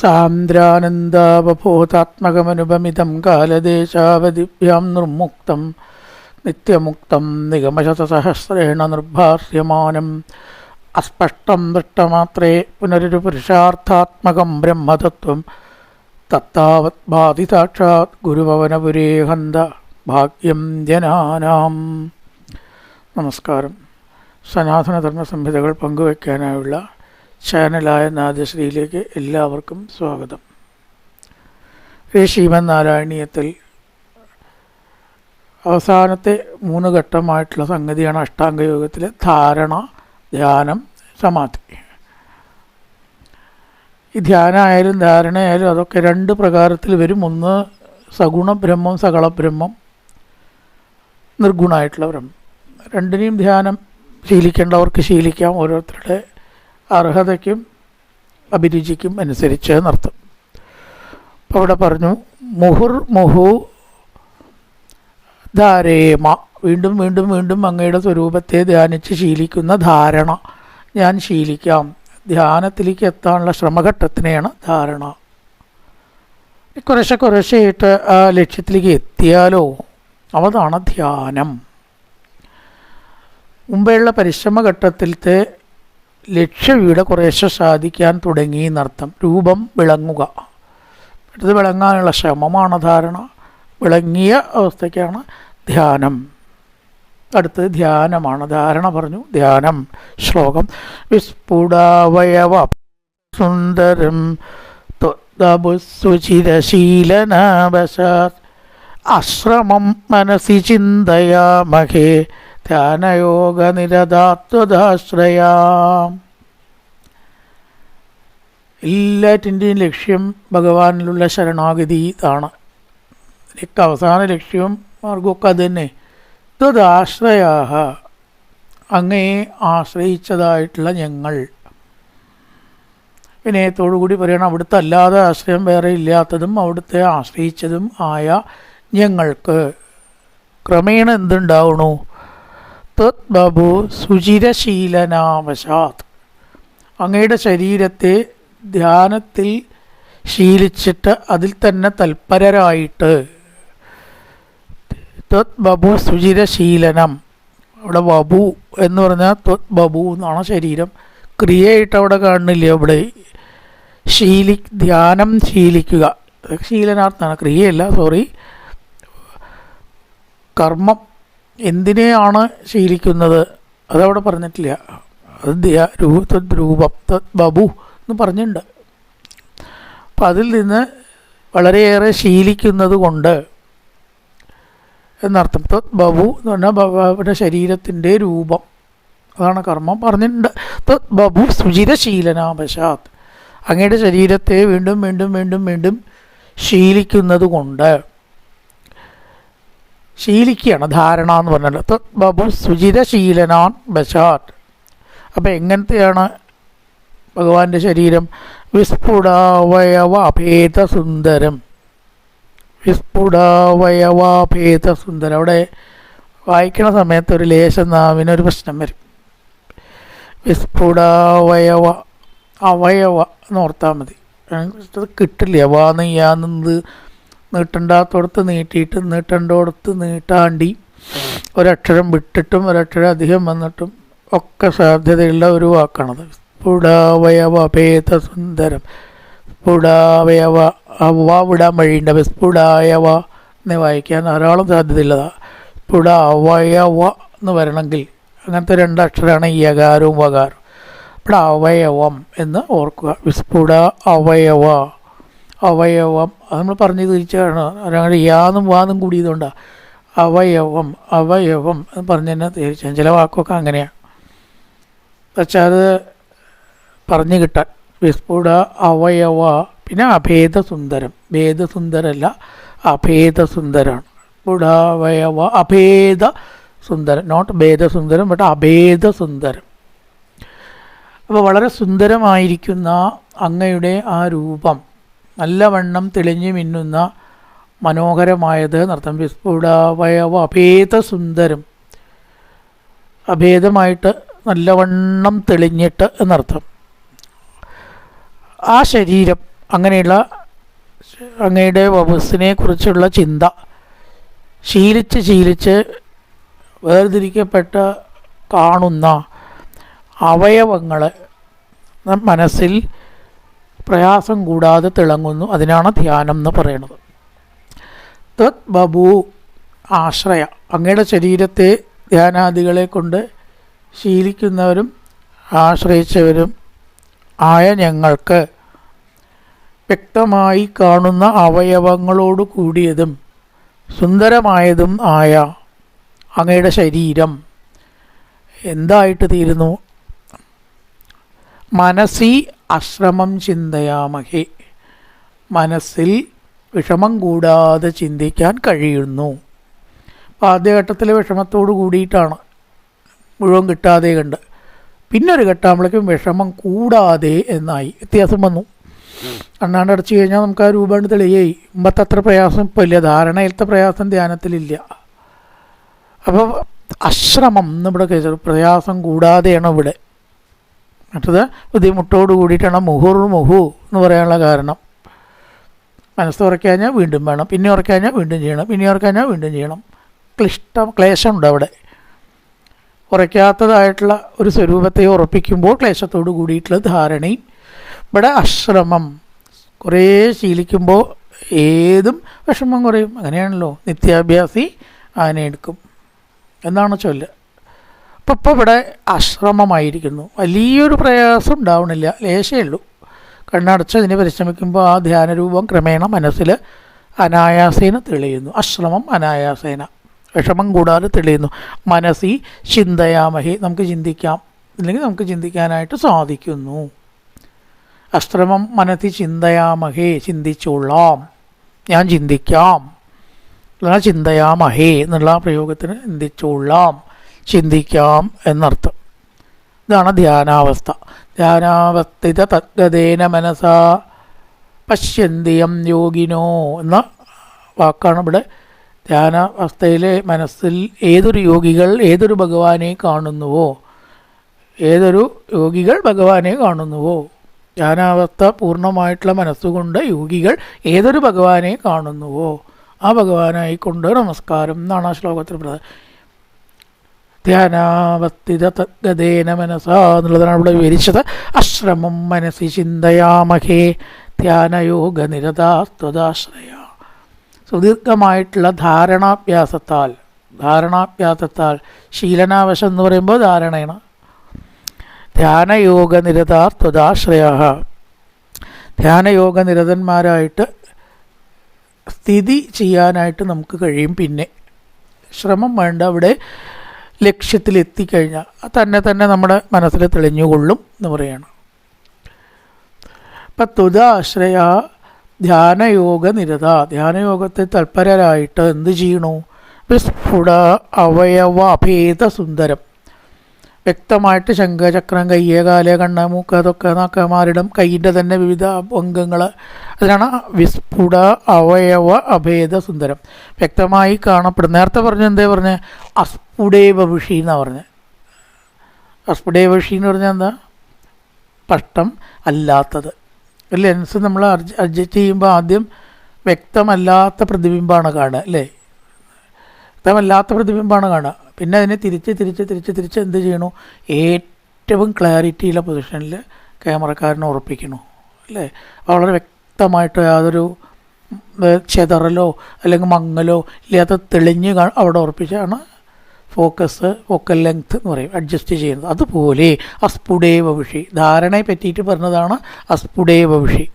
സാന്ദ്രാനന്ദാവബോധാത്മകമനുപമിതം കാലദേശാവധിഭ്യാം നിർമുക്തം നിത്യമുക്തം നിഗമശതസഹസ്രേണ നിർഭാസ്യമാനം അസ്പഷ്ടം ദൃഷ്ടമാത്രേ പുനരൊരു പുരുഷാർത്ഥാത്മകം ബ്രഹ്മതത്വം. തത്താവത് ബാധി സാക്ഷാത് ഗുരുഭവനപുരേ ഭാഗ്യം ജനാനാം. നമസ്കാരം. സനാതനധർമ്മ സംഹിതകൾ പങ്കുവയ്ക്കാനായുള്ള ചാനലായ നാദശ്രീയിലേക്ക് എല്ലാവർക്കും സ്വാഗതം. ശ്രീ ശ്രീമന്നാരായണീയത്തിൽ അവസാനത്തെ മൂന്ന് ഘട്ടമായിട്ടുള്ള സംഗതിയാണ് അഷ്ടാംഗയോഗത്തിലെ ധാരണ ധ്യാനം സമാധി. ഈ ധ്യാനമായാലും ധാരണയായാലും അതൊക്കെ രണ്ട് പ്രകാരത്തിൽ വരും. ഒന്ന് സഗുണ ബ്രഹ്മം സകള ബ്രഹ്മം നിർഗുണമായിട്ടുള്ള ബ്രഹ്മം. രണ്ടിനെയും ധ്യാനം ശീലിക്കേണ്ടവർക്ക് ശീലിക്കാം. ഓരോരുത്തരുടെ അർഹതയ്ക്കും അഭിരുചിക്കും അനുസരിച്ച് നർത്തം അപ്പോൾ അവിടെ പറഞ്ഞു മുഹുർ മുഹു ധാരേമ. വീണ്ടും വീണ്ടും വീണ്ടും അങ്ങയുടെ സ്വരൂപത്തെ ധ്യാനിച്ച് ശീലിക്കുന്ന ധാരണ ഞാൻ ശീലിക്കാം. ധ്യാനത്തിലേക്ക് എത്താനുള്ള ശ്രമഘട്ടത്തിനെയാണ് ധാരണ. കുറേശ്ശെ കുറേശ്ശെയായിട്ട് ആ ലക്ഷ്യത്തിലേക്ക് എത്തിയാലോ? അതാണ് ധ്യാനം. മുമ്പെയുള്ള പരിശ്രമഘട്ടത്തിലത്തെ ലക്ഷ്യവീട് കുറേശ്ശെ സാധിക്കാൻ തുടങ്ങി എന്നർത്ഥം. രൂപം വിളങ്ങുക. അടുത്ത് വിളങ്ങാനുള്ള ശ്രമമാണ് ധാരണ. വിളങ്ങിയ അവസ്ഥയ്ക്കാണ് ധ്യാനം. അടുത്ത് ധ്യാനമാണ്. ധാരണ പറഞ്ഞു. ധ്യാനം. ശ്ലോകം. വിസ്ഫുടാവയവ സുന്ദരം സുചിരശീലനാവശാത് അശ്രമം മനസി ചിന്തയാമഹേ. ധ്യാനയോഗനിരതാത്വതാശ്രയാം എല്ലാറ്റിന്റെയും ലക്ഷ്യം ഭഗവാനിലുള്ള ശരണാഗതി ഇതാണ്. ഇതിലേക്ക് അവസാന ലക്ഷ്യവും മാർഗമൊക്കെ അത് തന്നെ. ത്വതാശ്രയാഹ അങ്ങയെ ആശ്രയിച്ചതായിട്ടുള്ള ഞങ്ങൾ. വിനയത്തോടുകൂടി പറയണം അവിടുത്തെ അല്ലാതെ ആശ്രയം വേറെ ഇല്ലാത്തതും അവിടുത്തെ ആശ്രയിച്ചതും ആയ ഞങ്ങൾക്ക്. ക്രമേണ എന്തുണ്ടാവണു? തദ്ബു സുചിരശീലനാവശാത്. അങ്ങയുടെ ശരീരത്തെ ധ്യാനത്തിൽ ശീലിച്ചിട്ട് അതിൽ തന്നെ തൽപരരായിട്ട്. ത്വത് ബബു സുചിരശീലനം. അവിടെ ബബു എന്ന് പറഞ്ഞാൽ ത്വത് ബബു എന്നാണ് ശരീരം. ക്രിയയായിട്ട് അവിടെ കാണുന്നില്ല അവിടെ ശീലി ധ്യാനം ശീലിക്കുക. ശീലനാർത്ഥമാണ്. ക്രിയയല്ല സോറി കർമ്മം എന്തിനെയാണ് ശീലിക്കുന്നത്? അതവിടെ പറഞ്ഞിട്ടില്ല. അത് രൂപം ബബു എന്ന് പറഞ്ഞിട്ടുണ്ട്. അപ്പം അതിൽ നിന്ന് വളരെയേറെ ശീലിക്കുന്നത് കൊണ്ട് എന്നർത്ഥം തത് ബബു എന്ന് പറഞ്ഞാൽ ഭഗവാന്റെ ശരീരത്തിന്റെ രൂപം. അതാണ് കർമ്മം പറഞ്ഞിട്ടുണ്ട്. തത് ബബു സുചിരശീലനാവശാത് അങ്ങയുടെ ശരീരത്തെ വീണ്ടും വീണ്ടും വീണ്ടും വീണ്ടും ശീലിക്കുന്നത് കൊണ്ട് ശീലിക്കുകയാണ്. ധാരണ എന്ന് പറഞ്ഞാൽ ബാബു സുചിത ശീലനാൻ ബഷാട്ട് അപ്പോൾ എങ്ങനത്തെയാണ് ഭഗവാന്റെ ശരീരം? വിസ്ഫുടാവയവ അഭേദ സുന്ദരം വിസ്ഫുടാവയവാഭേദ സുന്ദരം അവിടെ വായിക്കണ സമയത്ത് ഒരു ലേശം നാവിനൊരു പ്രശ്നം വരും. വിസ്ഫുടാവയവ അവയവ എന്ന് ഓർത്താൽ മതി. കിട്ടില്ല. വാ നെയ്യാന്നത് നീട്ടണ്ടാത്തോടത്ത് നീട്ടിയിട്ട് നീട്ടണ്ടോടത്ത് നീട്ടാണ്ടി ഒരക്ഷരം വിട്ടിട്ടും ഒരക്ഷരം അധികം വന്നിട്ടും ഒക്കെ സാധ്യതയുള്ള ഒരു വാക്കാണത്. സ്ഫുടാവയവഭേദ സുന്ദരം. സ്ഫുടാവയവ അവ വിടാൻ വഴിയുണ്ട്. അപ്പോൾ സ്ഫുടായവ എന്ന് വായിക്കാൻ ധാരാളം സാധ്യതയുള്ളതാ. സ്ഫുടാവയവ എന്ന് വരണമെങ്കിൽ അങ്ങനത്തെ രണ്ടക്ഷരമാണ് ഈ അകാരവും വകാരവും. ഇവിടെ അവയവം എന്ന് ഓർക്കുക. വിസ്ഫുട അവയവ അവയവം. അത് നമ്മൾ പറഞ്ഞു തിരിച്ചാണ്. അങ്ങനെ യാന്നും വാന്നും കൂടിയതുകൊണ്ടാണ് അവയവം അവയവം എന്ന് പറഞ്ഞു തന്നെ തീർച്ചയായും ചില വാക്കൊക്കെ അങ്ങനെയാണ് പക്ഷേ അത് പറഞ്ഞു കിട്ടാൻ. വിസ്ഫുട അവയവ പിന്നെ അഭേദസുന്ദരം. ഭേദസുന്ദരല്ല അഭേദസുന്ദരാണ്. സ്ഫുടാവയവ അഭേദ സുന്ദരം നോട്ട് ഭേദസുന്ദരം ബട്ട് അഭേദസുന്ദരം. അപ്പോൾ വളരെ സുന്ദരമായിരിക്കുന്ന അങ്ങയുടെ ആ രൂപം. നല്ലവണ്ണം തെളിഞ്ഞു മിന്നുന്ന മനോഹരമായത് നർത്തം വിസ്ഫുടാവയവ അഭേദസുന്ദരം. അഭേദമായിട്ട് നല്ലവണ്ണം തെളിഞ്ഞിട്ട് എന്നർത്ഥം. ആ ശരീരം അങ്ങനെയുള്ള അങ്ങയുടെ വപസ്സിനെ കുറിച്ചുള്ള ചിന്ത ശീലിച്ച് ശീലിച്ച് വേർതിരിക്കപ്പെട്ട കാണുന്ന അവയവങ്ങൾ മനസ്സിൽ പ്രയാസം കൂടാതെ തിളങ്ങുന്നു. അതിനാണ് ധ്യാനം എന്ന് പറയുന്നത്. തത് ബബു ആശ്രയ. അങ്ങയുടെ ശരീരത്തെ ധ്യാനാദികളെ കൊണ്ട് ശീലിക്കുന്നവരും ആശ്രയിച്ചവരും ആയ ഞങ്ങൾക്ക് വ്യക്തമായി കാണുന്ന അവയവങ്ങളോട് കൂടിയതും സുന്ദരമായതും ആയ അങ്ങയുടെ ശരീരം എന്തായിട്ട് തീരുന്നു? മനസ്സി അശ്രമം ചിന്തയാമഹേ. മനസ്സിൽ വിഷമം കൂടാതെ ചിന്തിക്കാൻ കഴിയുന്നു. അപ്പോൾ ആദ്യഘട്ടത്തിൽ വിഷമത്തോട് കൂടിയിട്ടാണ് മുഴുവൻ കിട്ടാതെ കണ്ട്. പിന്നൊരു ഘട്ടമാകുമ്പോഴേക്കും വിഷമം കൂടാതെ എന്നായി. വ്യത്യാസം വന്നു. കണ്ണാണ്ട് അടച്ചു കഴിഞ്ഞാൽ നമുക്ക് ആ രൂപമാണ് തെളിയായി. മുമ്പത്തെ അത്ര പ്രയാസം ഇപ്പോൾ ഇല്ല. ധാരണയിലത്തെ പ്രയാസം ധ്യാനത്തിലില്ല അപ്പോൾ അശ്രമം നമ്മുടെ പ്രയാസം കൂടാതെയാണ് ഇവിടെ. മറ്റത് ബുദ്ധിമുട്ടോട് കൂടിയിട്ടാണ് മുഹുർ മുഹു എന്ന് പറയാനുള്ള കാരണം. മനസ്സ് ഉറക്കഴിഞ്ഞാൽ വീണ്ടും വേണം. പിന്നെ ഉറക്കഴിഞ്ഞാൽ വീണ്ടും ചെയ്യണം. പിന്നെ ഉറക്കഴിഞ്ഞാൽ വീണ്ടും ചെയ്യണം. ക്ലിഷ്ടം ക്ലേശമുണ്ട് അവിടെ. ഉറയ്ക്കാത്തതായിട്ടുള്ള ഒരു സ്വരൂപത്തെ ഉറപ്പിക്കുമ്പോൾ ക്ലേശത്തോട് കൂടിയിട്ടുള്ള ധാരണയും ഇവിടെ അശ്രമം. കുറേ ശീലിക്കുമ്പോൾ ഏതും വിഷമം കുറയും. അങ്ങനെയാണല്ലോ. നിത്യാഭ്യാസി ആനയെടുക്കും. എന്നാണ് ചൊല്ല്? അപ്പം ഇവിടെ അശ്രമമായിരിക്കുന്നു. വലിയൊരു പ്രയാസം ഉണ്ടാവണില്ല. ലേശേ ഉള്ളൂ. കണ്ണടച്ച് ഇതിനെ പരിശ്രമിക്കുമ്പോൾ ആ ധ്യാനരൂപം ക്രമേണ മനസ്സിൽ അനായാസേന തെളിയുന്നു. അശ്രമം അനായാസേന. വിഷമം കൂടാതെ തെളിയുന്നു. മനസ്സി ചിന്തയാമഹി. നമുക്ക് ചിന്തിക്കാം. അല്ലെങ്കിൽ നമുക്ക് ചിന്തിക്കാനായിട്ട് സാധിക്കുന്നു. അശ്രമം മനസ്സി ചിന്തയാമഹേ. ചിന്തിച്ചോളാം. ഞാൻ ചിന്തിക്കാം. ചിന്തയാമഹേ എന്നുള്ള പ്രയോഗത്തിന് ചിന്തിച്ചോളാം. ചിന്തിക്കാം എന്നർത്ഥം. ഇതാണ് ധ്യാനാവസ്ഥ. ധ്യാനാവസ്ഥിത തദ്ഗതേന മനസാ പശ്യന്തിയം യോഗിനോ എന്ന വാക്കാണ് ഇവിടെ ധ്യാനാവസ്ഥയിലെ മനസ്സിൽ ഏതൊരു യോഗികൾ ഏതൊരു ഭഗവാനെ കാണുന്നുവോ? ഏതൊരു യോഗികൾ ഭഗവാനെ കാണുന്നുവോ? ധ്യാനാവസ്ഥ പൂർണമായിട്ടുള്ള മനസ്സുകൊണ്ട് യോഗികൾ ഏതൊരു ഭഗവാനെ കാണുന്നുവോ? ആ ഭഗവാനായിക്കൊണ്ട് നമസ്കാരം എന്നാണ് ആ ശ്ലോകത്തിൽ പറയുന്നത്. ധ്യാനാവസ്ഥിത തദ്ഗതേന മനസ എന്നുള്ളതാണ് ഇവിടെ വിവരിച്ചത്. അശ്രമം മനസ്സി ചിന്തയാമഹേ. ധ്യാനയോഗ നിരതാസ്ത്വതാശ്രയ സുദീർഘമായിട്ടുള്ള ധാരണാഭ്യാസത്താൽ ധാരണാഭ്യാസത്താൽ ശീലനാവശം എന്ന് പറയുമ്പോൾ ധാരണയാണ്. ധ്യാനയോഗ നിരതാസ്ത്വതാശ്രയ ധ്യാനയോഗ നിരതന്മാരായിട്ട് സ്ഥിതി ചെയ്യാനായിട്ട് നമുക്ക് കഴിയും. പിന്നെ ശ്രമം വേണ്ട. അവിടെ ലക്ഷ്യത്തിലെത്തിക്കഴിഞ്ഞാൽ തന്നെ തന്നെ നമ്മുടെ മനസ്സിൽ തെളിഞ്ഞുകൊള്ളും എന്ന് പറയുകയാണ് അപ്പം തുതാശ്രയ ധ്യാനയോഗ നിരത. ധ്യാനയോഗത്തെ തൽപരരായിട്ട് എന്ത് ചെയ്യണു? വിസ്ഫുട അവയവ അഭേദ സുന്ദരം വ്യക്തമായിട്ട് ശംഖചക്രം കയ്യ് കാൽ കണ്ണ് മൂക്ക് അതൊക്കെ നാക്കമാരിടം കയ്യിന്റെ തന്നെ വിവിധ അംഗങ്ങൾ. അതിനാണ് വിസ്ഫുട അവയവ അഭേദ സുന്ദരം വ്യക്തമായി കാണപ്പെടും. നേരത്തെ പറഞ്ഞ എന്തേ പറഞ്ഞ? അസ്ഫുടേവവിഷി എന്നാണ് പറഞ്ഞത് അസ്ഫുടേവവിഷി എന്ന് പറഞ്ഞാൽ എന്താ? പഷ്ടം അല്ലാത്തത്. ലെൻസ് നമ്മൾ അഡ്ജസ്റ്റ് ചെയ്യുമ്പോൾ ആദ്യം വ്യക്തമല്ലാത്ത പ്രതിബിംബമാണ് കാണുക അല്ലേ? വ്യക്തമല്ലാത്ത പ്രതിബിംബമാണ് കാണുക. പിന്നെ അതിനെ തിരിച്ച് തിരിച്ച് തിരിച്ച് തിരിച്ച് എന്ത് ചെയ്യണു? ഏറ്റവും ക്ലാരിറ്റിയുള്ള പൊസിഷനിൽ ക്യാമറക്കാരനെ ഉറപ്പിക്കണു അല്ലേ? വളരെ വ്യക്തമായിട്ട് യാതൊരു ചെതറലോ അല്ലെങ്കിൽ മങ്ങലോ ഇല്ലാത്ത തെളിഞ്ഞ് അവിടെ ഉറപ്പിച്ചാണ് ഫോക്കസ് ഫോക്കൽ ലെങ്ത് എന്ന് പറയും. അഡ്ജസ്റ്റ് ചെയ്യുന്നത്. അതുപോലെ അസ്ഫുടേവ വിഷി. ധാരണയെ പറ്റിയിട്ട് പറഞ്ഞതാണ് അസ്ഫുടേവ വിഷി.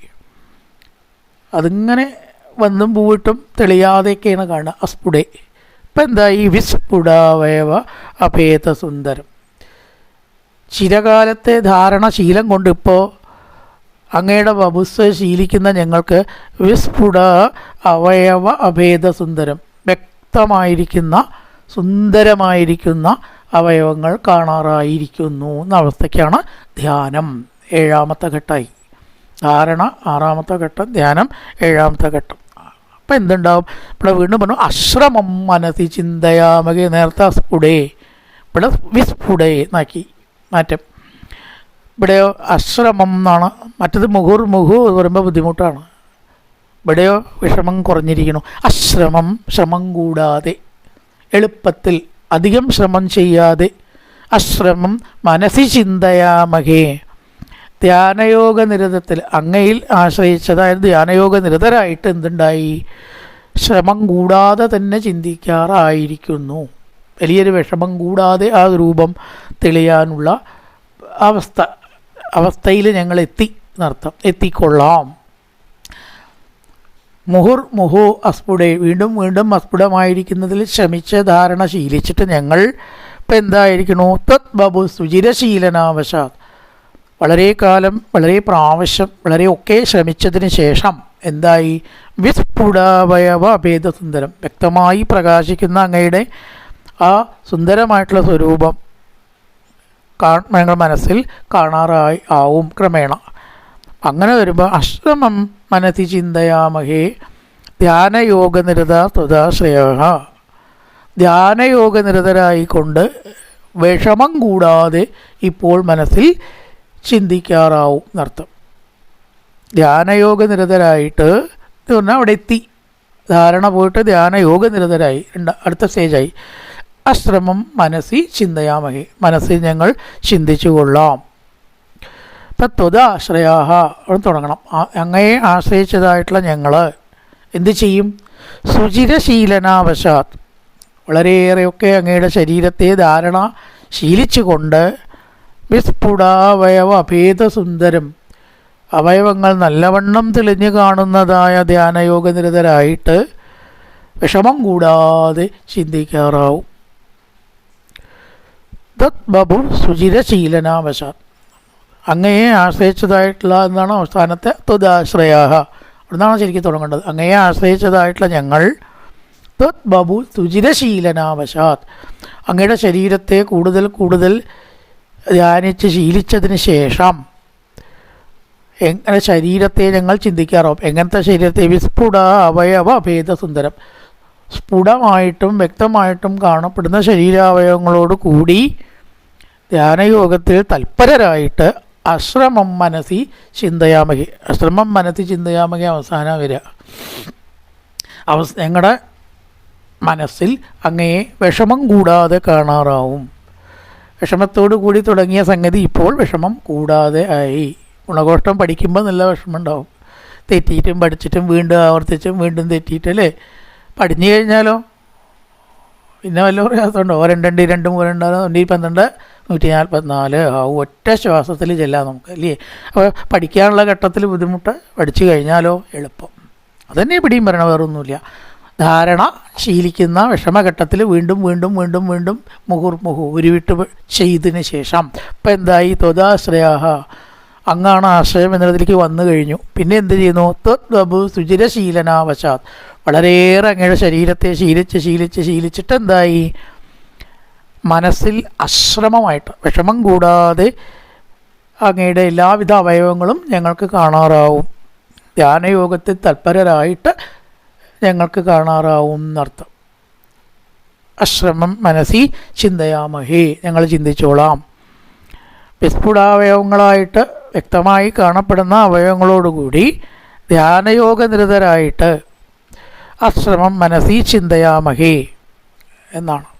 അതിങ്ങനെ വന്നും പൂവിട്ടും തെളിയാതെയൊക്കെയാണ് കാണുക. അസ്ഫുടേ. ഇപ്പം എന്താ ഈ വിസ്ഫുടാവയവ അഭേദ സുന്ദരം? ചിരകാലത്തെ ധാരണ ശീലം കൊണ്ട് ഇപ്പോൾ അങ്ങയുടെ വപുസ് ശീലിക്കുന്ന ഞങ്ങൾക്ക് വിസ്ഫുട അവയവ അഭേദസുന്ദരം വ്യക്തമായിരിക്കുന്ന സുന്ദരമായിരിക്കുന്ന അവയവങ്ങൾ കാണാറായിരിക്കുന്നു എന്ന അവസ്ഥയ്ക്കാണ് ധ്യാനം ഏഴാമത്തെ ഘട്ടമായി. ധാരണ ആറാമത്തെ ഘട്ടം ധ്യാനം ഏഴാമത്തെ ഘട്ടം. അപ്പം എന്തുണ്ടാവും? ഇവിടെ വീണ്ടും പറഞ്ഞു അശ്രമം മനസ്സി ചിന്തയാമകെ നേരത്തെ സ്ഫുടേ. ഇവിടെ വിസ്ഫുടേ എന്നാക്കി മാറ്റം. ഇവിടെയോ അശ്രമം എന്നാണ് മറ്റത് മുഹുർ മുഹു എന്ന് പറയുമ്പോൾ ബുദ്ധിമുട്ടാണ്. ഇവിടെയോ വിഷമം കുറഞ്ഞിരിക്കുന്നു. അശ്രമം ശ്രമം കൂടാതെ. എളുപ്പത്തിൽ അധികം ശ്രമം ചെയ്യാതെ അശ്രമം മനസ്സി ചിന്തയാമകേ ധ്യാനയോഗ നിരതത്തിൽ അങ്ങയിൽ ആശ്രയിച്ചതായത് ധ്യാനയോഗ നിരതരായിട്ട് എന്തുണ്ടായി? ശ്രമം കൂടാതെ തന്നെ ചിന്തിക്കാറായിരിക്കുന്നു. വലിയൊരു വിഷമം കൂടാതെ ആ രൂപം തെളിയാനുള്ള അവസ്ഥ അവസ്ഥയിൽ ഞങ്ങൾ എത്തി എന്നർത്ഥം. എത്തിക്കൊള്ളാം. മുഹുർ മുഹു അസ്ഫുടെ വീണ്ടും വീണ്ടും അസ്ഫുടമായിരിക്കുന്നതിൽ ശ്രമിച്ച ധാരണ ശീലിച്ചിട്ട് ഞങ്ങൾ ഇപ്പം എന്തായിരിക്കണു? തത് ബബു സുചിരശീലനാവശാത്. വളരെ കാലം വളരെ പ്രാവശ്യം വളരെ ഒക്കെ ശ്രമിച്ചതിന് ശേഷം എന്തായി? വിസ്ഫുടാവയവ ഭേദസുന്ദരം വ്യക്തമായി പ്രകാശിക്കുന്ന അങ്ങയുടെ ആ സുന്ദരമായിട്ടുള്ള സ്വരൂപം ഞങ്ങൾ മനസ്സിൽ കാണാറായി ആവും ക്രമേണ. അങ്ങനെ വരുമ്പോൾ അശ്രമം മനസ്സി ചിന്തയാമഹേ. ധ്യാനയോഗനിരത തുതാശ്രയ ധ്യാനയോഗനിരതരായിക്കൊണ്ട് വിഷമം കൂടാതെ ഇപ്പോൾ മനസ്സിൽ ചിന്തിക്കാറാവും എന്നർത്ഥം. ധ്യാനയോഗനിരതരായിട്ട് എന്ന് പറഞ്ഞാൽ അവിടെ എത്തി. ധാരണ പോയിട്ട് ധ്യാനയോഗനിരതരായി. അടുത്ത സ്റ്റേജായി. അശ്രമം മനസ്സി ചിന്തയാമഹേ. മനസ്സിൽ ഞങ്ങൾ ചിന്തിച്ചു കൊള്ളാം. ത്വതാശ്രയാഹ അവിടെ തുടങ്ങണം. അങ്ങയെ ആശ്രയിച്ചതായിട്ടുള്ള ഞങ്ങൾ എന്ത് ചെയ്യും? സുചിരശീലനാവശാത്. വളരെയേറെയൊക്കെ അങ്ങയുടെ ശരീരത്തെ ധാരണ ശീലിച്ചുകൊണ്ട് വിസ്ഫുടാവയവ അഭേദസുന്ദരം അവയവങ്ങൾ നല്ലവണ്ണം തെളിഞ്ഞു കാണുന്നതായ ധ്യാനയോഗ നിരതരായിട്ട് വിഷമം കൂടാതെ ചിന്തിക്കാറാവും. തത് ബബു സുചിരശീലനാവശാത്. അങ്ങയെ ആശ്രയിച്ചതായിട്ടുള്ള എന്നാണ് അവസാനത്തെ തുതാശ്രയാഹ അവിടുന്നാണ് ശരിക്കും തുടങ്ങേണ്ടത്? അങ്ങയെ ആശ്രയിച്ചതായിട്ടുള്ള ഞങ്ങൾ ത്വത് ബബു തുചിതശീലനാവശാത് അങ്ങയുടെ ശരീരത്തെ കൂടുതൽ കൂടുതൽ ധ്യാനിച്ച് ശീലിച്ചതിന് ശേഷം എങ്ങനെ ശരീരത്തെ ഞങ്ങൾ ചിന്തിക്കാറോ? എങ്ങനത്തെ ശരീരത്തെ? വിസ്ഫുട അവയവ ഭേദസുന്ദരം. സ്ഫുടമായിട്ടും വ്യക്തമായിട്ടും കാണപ്പെടുന്ന ശരീരാവയവങ്ങളോട് കൂടി ധ്യാനയോഗത്തിൽ തൽപരരായിട്ട് അശ്രമം മനസ്സി ചിന്തയാമകി അശ്രമം മനസ്സി ചിന്തയാമകി അവസാനം വരിക. അവസ് ഞങ്ങളുടെ മനസ്സിൽ അങ്ങയെ വിഷമം കൂടാതെ കാണാറാവും. വിഷമത്തോടു കൂടി തുടങ്ങിയ സംഗതി ഇപ്പോൾ വിഷമം കൂടാതെ ആയി. ഗുണഘോഷ്ടം പഠിക്കുമ്പോൾ നല്ല വിഷമം ഉണ്ടാവും തെറ്റിയിട്ടും പഠിച്ചിട്ടും വീണ്ടും ആവർത്തിച്ചും വീണ്ടും തെറ്റിയിട്ടല്ലേ? പഠിഞ്ഞു കഴിഞ്ഞാലോ? പിന്നെ വല്ല പ്രയാസമുണ്ടോ? ഓരണ്ടി രണ്ട് മൂന്നുണ്ട് തൊണ്ണൂറ്റി പന്ത്രണ്ട് നൂറ്റി നാൽപ്പത്തിനാല് ഒറ്റ ശ്വാസത്തിൽ ചെല്ലാം നമുക്ക് അല്ലേ? അപ്പോൾ പഠിക്കാനുള്ള ഘട്ടത്തിൽ ബുദ്ധിമുട്ട് പഠിച്ചു കഴിഞ്ഞാലോ എളുപ്പം. അതന്നെ പിടിയും പറയണ വേറൊന്നുമില്ല. ധാരണ ശീലിക്കുന്ന വിഷമഘട്ടത്തിൽ വീണ്ടും വീണ്ടും വീണ്ടും വീണ്ടും മുഹുർ മുഹു ഉരുവിട്ട് ചെയ്തതിന് ശേഷം ഇപ്പം എന്തായി? ത്വതാശ്രയാഹ അങ്ങാണ് ആശ്രയം എന്നതിലേക്ക് വന്നു കഴിഞ്ഞു. പിന്നെ എന്ത് ചെയ്യുന്നു? ത്വബു സുചിരശീലനാവശാത്. വളരെയേറെ അങ്ങയുടെ ശരീരത്തെ ശീലിച്ച് ശീലിച്ച് ശീലിച്ചിട്ട് എന്തായി മനസ്സിൽ അശ്രമമായിട്ട് വിഷമം കൂടാതെ അങ്ങയുടെ എല്ലാവിധ അവയവങ്ങളും ഞങ്ങൾക്ക് കാണാറാവും. ധ്യാനയോഗത്തിൽ തൽപരരായിട്ട് ഞങ്ങൾക്ക് കാണാറാവും എന്നർത്ഥം. അശ്രമം മനസ്സി ചിന്തയാമഹേ ഞങ്ങൾ ചിന്തിച്ചോളാം. വിസ്ഫുടാവയവങ്ങളായിട്ട് വ്യക്തമായി കാണപ്പെടുന്ന അവയവങ്ങളോടുകൂടി ധ്യാനയോഗ നിരതരായിട്ട് അശ്രമം മനസ്സി ചിന്തയാമഹേ എന്നാണ്.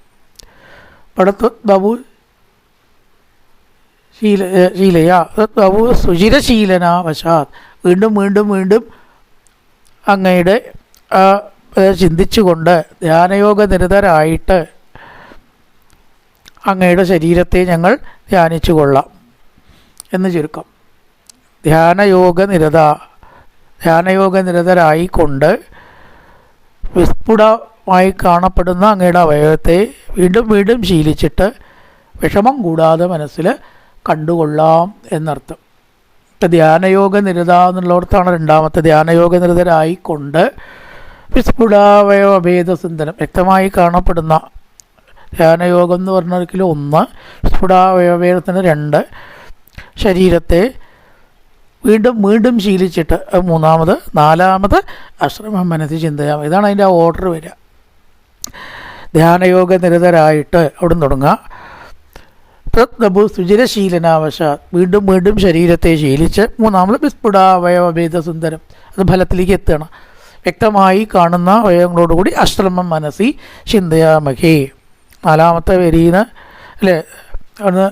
ബബു ശീല ശീലയ. ബബു സുചിരശീലനാവശാത് വീണ്ടും വീണ്ടും വീണ്ടും അങ്ങയുടെ ചിന്തിച്ചുകൊണ്ട് ധ്യാനയോഗ നിരതരായിട്ട് അങ്ങയുടെ ശരീരത്തെ ഞങ്ങൾ ധ്യാനിച്ചു കൊള്ളാം എന്ന് ചുരുക്കം. ധ്യാനയോഗ നിരത ധ്യാനയോഗ നിരതരായിക്കൊണ്ട് ധ്യാനയോഗനിരതരായിക്കൊണ്ട് വിസ്ഫുടമായി കാണപ്പെടുന്ന അങ്ങയുടെ അവയവത്തെ വീണ്ടും വീണ്ടും ശീലിച്ചിട്ട് വിഷമം കൂടാതെ മനസ്സിൽ കണ്ടുകൊള്ളാം എന്നർത്ഥം. ഇപ്പം ധ്യാനയോഗ നിരത എന്നുള്ളിടത്താണ് രണ്ടാമത്തെ ധ്യാനയോഗ നിരതരായിക്കൊണ്ട് വിസ്ഫുടാവയവ ഭേദസുന്ദരം വ്യക്തമായി കാണപ്പെടുന്ന ധ്യാനയോഗം എന്ന് പറഞ്ഞൊരിക്കലും ഒന്ന് വിസ്ഫുടാവയവഭേദത്തിന് രണ്ട്. ശരീരത്തെ വീണ്ടും വീണ്ടും ശീലിച്ചിട്ട് മൂന്നാമത് നാലാമത് അശ്രമം മനസ്സിൽ ചിന്തയാം. ഇതാണ് അതിന്റെ ഓർഡർ വരിക. ധ്യാനയോഗ നിരതരായിട്ട് അവിടെ നിന്ന് തുടങ്ങുക പ്രത്നഭു സുചിരശീലനാവശാൽ വീണ്ടും വീണ്ടും ശരീരത്തെ ശീലിച്ച് മൂന്നാമത് വിസ്ഫുടാവയവഭേദ സുന്ദരം അത് ഫലത്തിലേക്ക് എത്തണം വ്യക്തമായി കാണുന്ന അവയവങ്ങളോടുകൂടി അശ്രമം മനസ്സി ചിന്തയാമഹേ. നാലാമത്തെ വരിയിന്ന് അല്ലേ? അവിടുന്ന്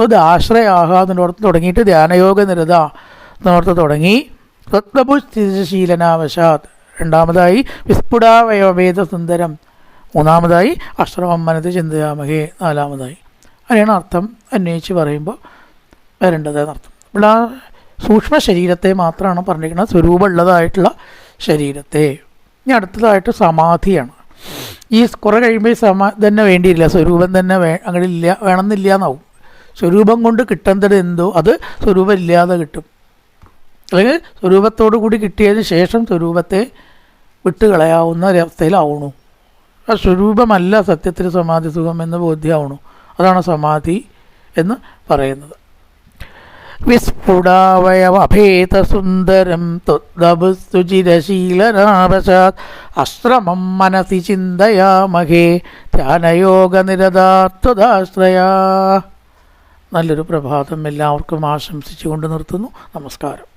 തത് ആശ്രയാഹാദിനോടത്ത് തുടങ്ങിയിട്ട് ധ്യാനയോഗ നിരത എന്നോർത്ത് തുടങ്ങി. പ്രത്നബു സ്ഥിരശീലനാവശാത് രണ്ടാമതായി വിസ്ഫുടാവയവഭേദ സുന്ദരം മൂന്നാമതായി അശ്രമം ചിന്തയാമകേ നാലാമതായി. അങ്ങനെയാണ് അർത്ഥം അന്വയിച്ച് പറയുമ്പോൾ വരേണ്ടത് എന്നർത്ഥം. ഇവിടെ ആ സൂക്ഷ്മ ശരീരത്തെ മാത്രമാണ് പറഞ്ഞിരിക്കുന്നത് സ്വരൂപമുള്ളതായിട്ടുള്ള ശരീരത്തെ. ഇനി അടുത്തതായിട്ട് സമാധിയാണ്. ഈ കുറേ കഴിയുമ്പോൾ സമാ തന്നെ വേണ്ടിയില്ല സ്വരൂപം തന്നെ വേ അങ്ങനെ ഇല്ല വേണമെന്നില്ല എന്നാവും സ്വരൂപം കൊണ്ട് കിട്ടേണ്ടത് എന്തോ അത് സ്വരൂപം ഇല്ലാതെ കിട്ടും. അല്ലെങ്കിൽ സ്വരൂപത്തോടു കൂടി കിട്ടിയതിന് ശേഷം സ്വരൂപത്തെ വിട്ടുകളയാവുന്ന ഒരവസ്ഥയിലാവണു ആ സ്വരൂപമല്ല സത്യത്തിൽ സമാധി സുഖം എന്ന് ബോധ്യമാവണു അതാണ് സമാധി എന്ന് പറയുന്നത്. വിസ്ഫുടാവയവഭേദസുന്ദരം തുദ്ദബുസ്തുചിരശീലനാവശാത് അശ്രമം മനസി ചിന്തയാമഹേ ധ്യാനയോഗനിരതാത്വദാശ്രയാ നല്ലൊരു പ്രഭാതം എല്ലാവർക്കും ആശംസിച്ചുകൊണ്ട് നിർത്തുന്നു. നമസ്കാരം.